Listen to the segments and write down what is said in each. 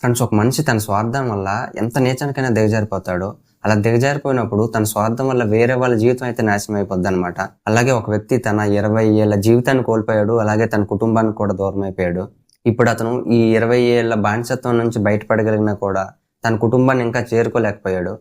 Friends ఒక మనిషి తన స్వార్థం వల్ల ఎంత నీచానికైనా దిగజారిపోతాడో అలా దిగజారిపోయినప్పుడు తన స్వార్థం వల్ల వేరే వాళ్ళ జీవితం అయితే నాశనం అయిపోద్ది అనమాట అలాగే ఒక వ్యక్తి తన ఇరవై ఏళ్ళ జీవితాన్ని కోల్పోయాడు అలాగే తన కుటుంబానికి కూడా దూరం అయిపోయాడు. ఇప్పుడు అతను ఈ ఇరవై ఏళ్ళ బానిసత్వం నుంచి బయటపడగలిగినా కూడా తన కుటుంబాన్ని ఇంకా చేరుకోలేకపోయాడు.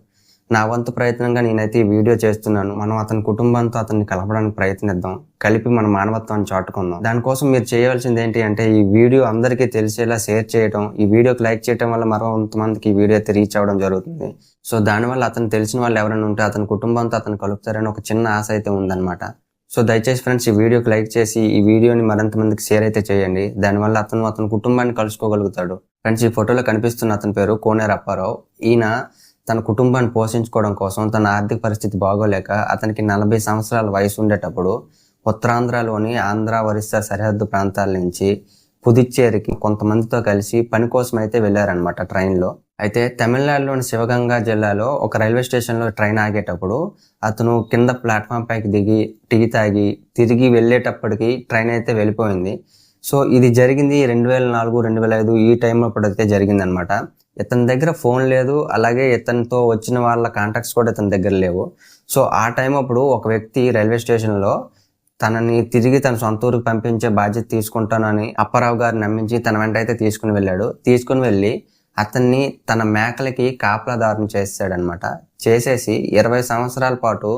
నా వంతు ప్రయత్నంగా నేనైతే ఈ వీడియో చేస్తున్నాను. మనం అతని కుటుంబంతో అతన్ని కలపడానికి ప్రయత్నిద్దాం. కలిపి మన మానవత్వాన్ని చాటుకుందాం. దానికోసం మీరు చేయవలసింది ఏంటి అంటే ఈ వీడియో అందరికీ తెలిసేలా షేర్ చేయడం ఈ వీడియోకి లైక్ చేయడం వల్ల మరో కొంతమందికి ఈ వీడియో అయితే రీచ్ అవ్వడం జరుగుతుంది. సో దానివల్ల అతను తెలిసిన వాళ్ళు ఎవరైనా ఉంటే అతని కుటుంబంతో అతను కలుపుతారని ఒక చిన్న ఆశ అయితే ఉందన్నమాట. సో దయచేసి ఫ్రెండ్స్ ఈ వీడియోకి లైక్ చేసి ఈ వీడియోని మరింత మందికి షేర్ అయితే చేయండి. దానివల్ల అతను అతని కుటుంబాన్ని కలుసుకోగలుగుతాడు. ఫ్రెండ్స్ ఈ ఫోటోలో కనిపిస్తున్న అతని పేరు కోనేరప్పారావు. ఈయన తన కుటుంబాన్ని పోషించుకోవడం కోసం తన ఆర్థిక పరిస్థితి బాగోలేక అతనికి నలభై సంవత్సరాల వయసు ఉండేటప్పుడు ఉత్తరాంధ్రలోని ఆంధ్ర ఒరిస్సా సరిహద్దు ప్రాంతాల నుంచి పుదుచ్చేరికి కొంతమందితో కలిసి పని కోసం అయితే వెళ్ళారనమాట ట్రైన్లో. అయితే తమిళనాడులోని శివగంగా జిల్లాలో ఒక రైల్వే స్టేషన్లో ట్రైన్ ఆగేటప్పుడు అతను కింద ప్లాట్ఫామ్ పైకి దిగి టీ తాగి తిరిగి వెళ్ళేటప్పటికి ట్రైన్ అయితే వెళ్ళిపోయింది. సో ఇది జరిగింది రెండు వేల నాలుగు రెండు వేల ఐదు ఈ టైంలో అయితే జరిగిందనమాట ఇతని దగ్గర ఫోన్ లేదు అలాగే ఇతనితో వచ్చిన వాళ్ళ కాంటాక్ట్స్ కూడా ఇతని దగ్గర లేవు. సో ఆ టైం అప్పుడు ఒక వ్యక్తి రైల్వే స్టేషన్లో తనని తిరిగి తన సొంత ఊరికి పంపించే బాధ్యత తీసుకుంటానని అప్పారావు గారు నమ్మించి తన వెంట అయితే తీసుకుని వెళ్ళాడు. తీసుకుని వెళ్ళి అతన్ని తన మేకలకి కాపలాదారుని చేసాడనమాట చేసేసి ఇరవై సంవత్సరాల పాటు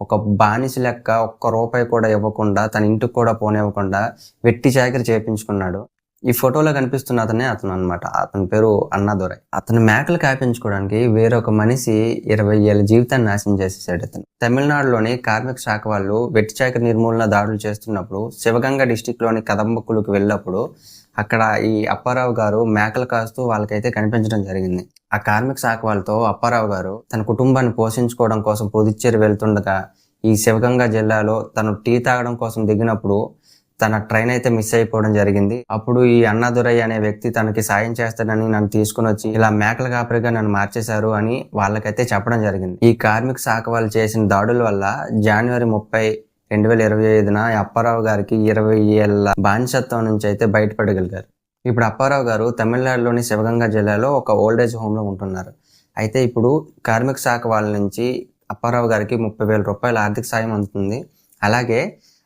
ఒక బానిస లెక్క ఒక్క రూపాయి కూడా ఇవ్వకుండా తన ఇంటికి కూడా పోనివ్వకుండా వెట్టి చాకరి చేపించుకున్నాడు. ఈ ఫోటోలో కనిపిస్తున్న అతనే అతను అనమాట అతని పేరు అన్నాదొరై అతను మేకలు కాపించుకోవడానికి వేరొక మనిషి ఇరవై ఏళ్ళ జీవితాన్ని నాశనం చేసేసాడు అతను. తమిళనాడులోని కార్మిక శాఖ వాళ్ళు వెట్టిచాక నిర్మూలన దాడులు చేస్తున్నప్పుడు శివగంగ డిస్టిక్లోని కదంబకులకు వెళ్ళినప్పుడు అక్కడ ఈ అప్పారావు గారు మేకలు కాస్తూ వాళ్ళకైతే కనిపించడం జరిగింది. ఆ కార్మిక శాఖ వాళ్ళతో అప్పారావు గారు తన కుటుంబాన్ని పోషించుకోవడం కోసం పుదుచ్చేరి వెళ్తుండగా ఈ శివగంగా జిల్లాలో తను టీ తాగడం కోసం దిగినప్పుడు తన ట్రైన్ అయితే మిస్ అయిపోవడం జరిగింది. అప్పుడు ఈ అన్నాదురై అనే వ్యక్తి తనకి సాయం చేస్తాడని నన్ను తీసుకుని వచ్చి ఇలా మేకల కాపరిగా నన్ను మార్చేశారు అని వాళ్ళకైతే చెప్పడం జరిగింది. ఈ కార్మిక శాఖ వాళ్ళు చేసిన దాడుల వల్ల జనవరి ముప్పై రెండు వేల ఇరవై ఐదున అప్పారావు గారికి ఇరవై ఏళ్ళ బానిసత్వం నుంచి అయితే బయటపడగలిగారు. ఇప్పుడు అప్పారావు గారు తమిళనాడులోని శివగంగా జిల్లాలో ఒక ఓల్డేజ్ హోమ్లో ఉంటున్నారు. అయితే ఇప్పుడు కార్మిక శాఖ వాళ్ళ నుంచి అప్పారావు గారికి ముప్పై వేల రూపాయల ఆర్థిక సాయం అందుతుంది. అలాగే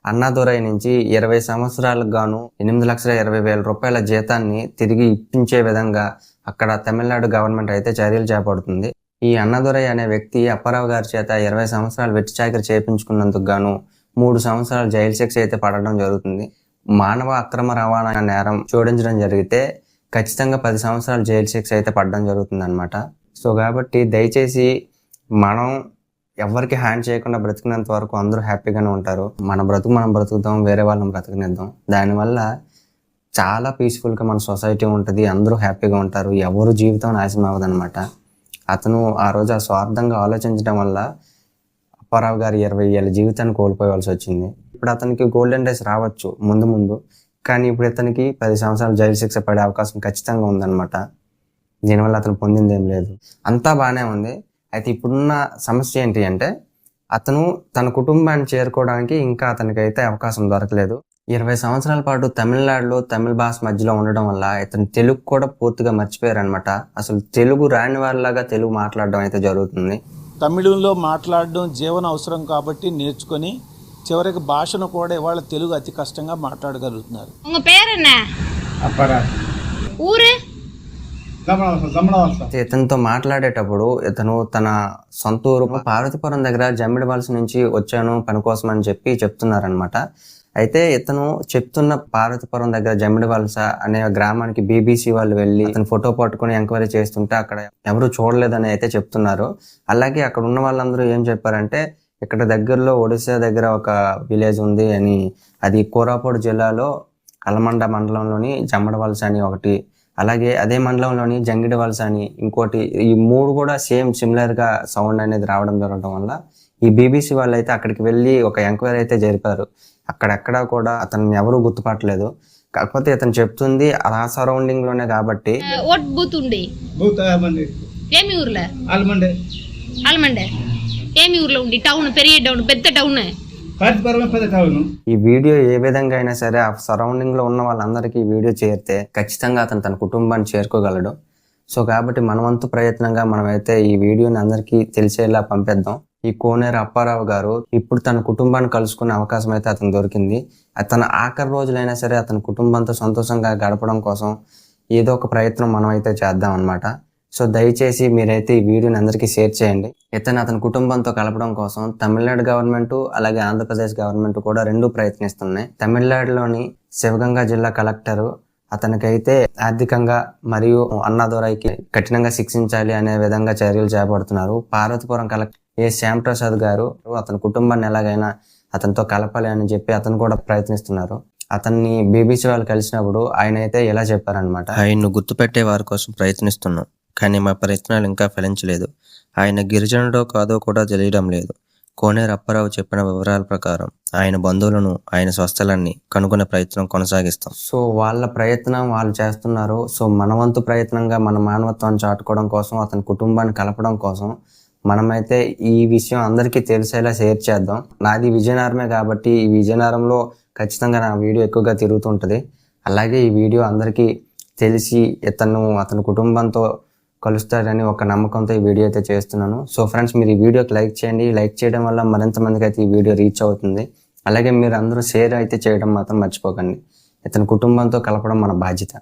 అన్నాదురై నుంచి ఇరవై సంవత్సరాలకు గాను ఎనిమిది లక్షల ఇరవై వేల రూపాయల జీతాన్ని తిరిగి ఇప్పించే విధంగా అక్కడ తమిళనాడు గవర్నమెంట్ అయితే చర్యలు చేపడుతుంది. ఈ అన్నదురై అనే వ్యక్తి అప్పారావు గారి చేత ఇరవై సంవత్సరాలు వెట్టి చాకరి చేయించుకున్నందుకు గాను మూడు సంవత్సరాలు జైలు శిక్ష అయితే పడడం జరుగుతుంది. మానవ అక్రమ రవాణా నేరం జోడించడం జరిగితే ఖచ్చితంగా పది సంవత్సరాలు జైలు శిక్ష అయితే పడడం జరుగుతుంది అనమాట సో కాబట్టి దయచేసి మనం ఎవరికి హ్యాండ్ చేయకుండా బ్రతికినంత వరకు అందరూ హ్యాపీగానే ఉంటారు. మన బ్రతుకు మనం బ్రతుకుతాం వేరే వాళ్ళని బ్రతకనిద్దాం. దానివల్ల చాలా పీస్ఫుల్గా మన సొసైటీ ఉంటుంది అందరూ హ్యాపీగా ఉంటారు. ఎవరు జీవితం నాశనం అవ్వదనమాట అతను ఆ రోజు ఆ స్వార్థంగా ఆలోచించడం వల్ల అప్పారావు గారి ఇరవై ఏళ్ళ జీవితాన్ని కోల్పోవాల్సి వచ్చింది. ఇప్పుడు అతనికి గోల్డెన్ డేస్ రావచ్చు ముందు ముందు. కానీ ఇప్పుడు ఇతనికి పది సంవత్సరాలు జైలు శిక్ష పడే అవకాశం ఖచ్చితంగా ఉందన్నమాట. దీనివల్ల అతను పొందింది ఏం లేదు. అంతా బాగానే ఉంది. అయితే ఇప్పుడున్న సమస్య ఏంటి అంటే అతను తన కుటుంబాన్ని చేరుకోవడానికి ఇంకా అతనికి అయితే అవకాశం దొరకలేదు. ఇరవై సంవత్సరాల పాటు తమిళనాడులో తమిళ భాష మధ్యలో ఉండడం వల్ల ఇతను తెలుగు కూడా పూర్తిగా మర్చిపోయారనమాట అసలు తెలుగు రాని వారిలాగా తెలుగు మాట్లాడడం అయితే జరుగుతుంది. తమిళంలో మాట్లాడడం జీవన అవసరం కాబట్టి నేర్చుకొని చివరికి భాషను కూడా ఇవాళ తెలుగు అతి కష్టంగా మాట్లాడగలుగుతున్నారు. ఊరు? ఇతనితో మాట్లాడేటప్పుడు ఇతను తన సొంత ఊరు పార్వతీపురం దగ్గర జమ్మిడి వలస నుంచి వచ్చాను పని కోసం అని చెప్పి చెప్తున్నారనమాట అయితే ఇతను చెప్తున్న పార్వతీపురం దగ్గర జమ్మిడి వలస అనే గ్రామానికి బీబీసీ వాళ్ళు వెళ్ళి అతను ఫోటో పట్టుకుని ఎంక్వైరీ చేస్తుంటే అక్కడ ఎవరు చూడలేదని అయితే చెప్తున్నారు. అలాగే అక్కడ ఉన్న వాళ్ళందరూ ఏం చెప్పారంటే ఇక్కడ దగ్గరలో ఒడిశా దగ్గర ఒక విలేజ్ ఉంది అని అది కోరాపూడ్ జిల్లాలో కలమండ మండలంలోని జమ్మడవలస అని ఒకటి అలాగే అదే మండలంలోని జంగిడి వలస అని ఇంకోటి ఈ మూడు కూడా సేమ్ సిమిలర్గా సౌండ్ అనేది రావడం జరగడం వల్ల ఈ బీబీసీ వాళ్ళు అయితే అక్కడికి వెళ్ళి ఒక ఎంక్వైరీ అయితే జరిపారు. అక్కడెక్కడా కూడా అతన్ని ఎవరు గుర్తుపట్టలేదు. కాకపోతే ఇతను చెప్తుంది ఆ సరౌండింగ్లోనే కాబట్టి ఏమి ఊర్లో? ఆల్మండే. ఆల్మండే. ఏమి ఊర్లో ఉంది టౌన్ పెరిగే టౌన్ పెద్ద టౌన్ ఈ వీడియో ఏ విధంగా అయినా సరే ఆ సరౌండింగ్లో ఉన్న వాళ్ళందరికీ ఈ వీడియో చేరితే ఖచ్చితంగా అతను తన కుటుంబాన్ని చేరుకోగలడు. సో కాబట్టి మనవంతు ప్రయత్నంగా మనమైతే ఈ వీడియోని అందరికీ తెలిసేలా పంపేద్దాం. ఈ కోనేరు అప్పారావు గారు ఇప్పుడు తన కుటుంబాన్ని కలుసుకునే అవకాశం అయితే అతను దొరికింది. తన ఆఖరి రోజులైనా సరే అతని కుటుంబంతో సంతోషంగా గడపడం కోసం ఏదో ఒక ప్రయత్నం మనం అయితే చేద్దాం అనమాట సో దయచేసి మీరైతే ఈ వీడియోని అందరికీ షేర్ చేయండి. ఇతను అతని కుటుంబంతో కలపడం కోసం తమిళనాడు గవర్నమెంట్ అలాగే ఆంధ్రప్రదేశ్ గవర్నమెంట్ కూడా రెండు ప్రయత్నిస్తున్నాయి. తమిళనాడులోని శివగంగా జిల్లా కలెక్టరు అతనికైతే ఆర్థికంగా మరియు అన్నాదొరైకి కఠినంగా శిక్షించాలి అనే విధంగా చర్యలు చేపడుతున్నారు. Parvathipuram collector A. Shyam Prasad గారు అతని కుటుంబాన్ని ఎలాగైనా అతనితో కలపాలి అని చెప్పి అతను కూడా ప్రయత్నిస్తున్నారు. అతన్ని బీబీసీ వాళ్ళు కలిసినప్పుడు ఆయన అయితే ఇలా చెప్పారనమాట ఆయన్ను గుర్తుపెట్టే వారి కోసం ప్రయత్నిస్తున్నాం. కానీ మా ప్రయత్నాలు ఇంకా ఫలించలేదు. ఆయన గిరిజనుడో కాదో కూడా తెలియడం లేదు. కోనేరు అప్పారావు చెప్పిన వివరాల ప్రకారం ఆయన బంధువులను ఆయన స్వస్థలాన్ని కనుగొనే ప్రయత్నం కొనసాగిస్తాం. సో వాళ్ళ ప్రయత్నం వాళ్ళు చేస్తున్నారు. సో మనవంతు ప్రయత్నంగా మన మానవత్వాన్ని చాటుకోవడం కోసం అతని కుటుంబాన్ని కలపడం కోసం మనమైతే ఈ విషయం అందరికీ తెలిసేలా షేర్ చేద్దాం. నాది విజయనగరమే కాబట్టి ఈ విజయనగరంలో ఖచ్చితంగా నా వీడియో ఎక్కువగా తిరుగుతుంటుంది. అలాగే ఈ వీడియో అందరికీ తెలిసి ఇతను అతని కుటుంబంతో కలుస్తారని ఒక నమ్మకంతో ఈ వీడియో అయితే చేస్తున్నాను. సో ఫ్రెండ్స్ మీరు ఈ వీడియోకి లైక్ చేయండి. లైక్ చేయడం వల్ల మరింత మందికి అయితే ఈ వీడియో రీచ్ అవుతుంది. అలాగే మీరు అందరూ షేర్ అయితే చేయడం మాత్రం మర్చిపోకండి. ఇతని కుటుంబంతో కలపడం మన బాధ్యత.